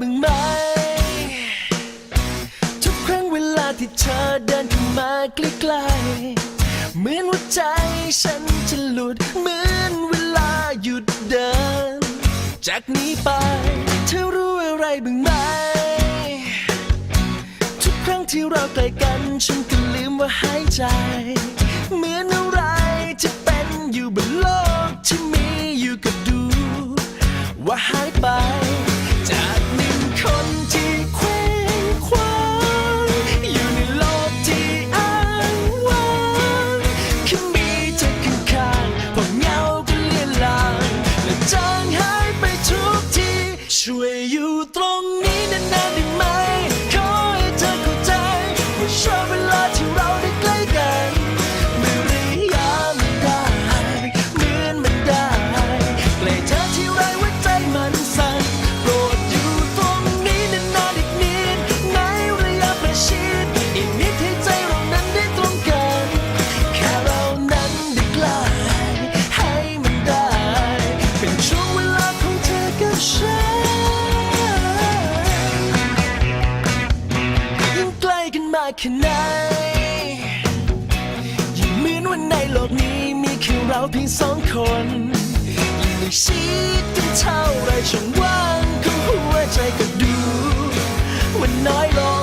บ้างไหม ทุกครั้งเวลาที่เธอเดินเข้ามาใกล้ๆเหมือนว่าใจฉันจะหลุด เหมือนเวลาหยุดเดิน จากนี้ไป เธอรู้อะไรบ้างไหม ทุกครั้งที่เราใกล้กันฉันก็ลืมว่าหายใจ เหมือนอะไรจะเป็นอยู่บนโลก ค่ไหนยิ่งเหมือนวันในโลกนี้มีแค่เราเพียงสองคนยิ่งไม่ชิดกันเท่าไรช่องว่างของหัวใจก็ดู มันน้อยลง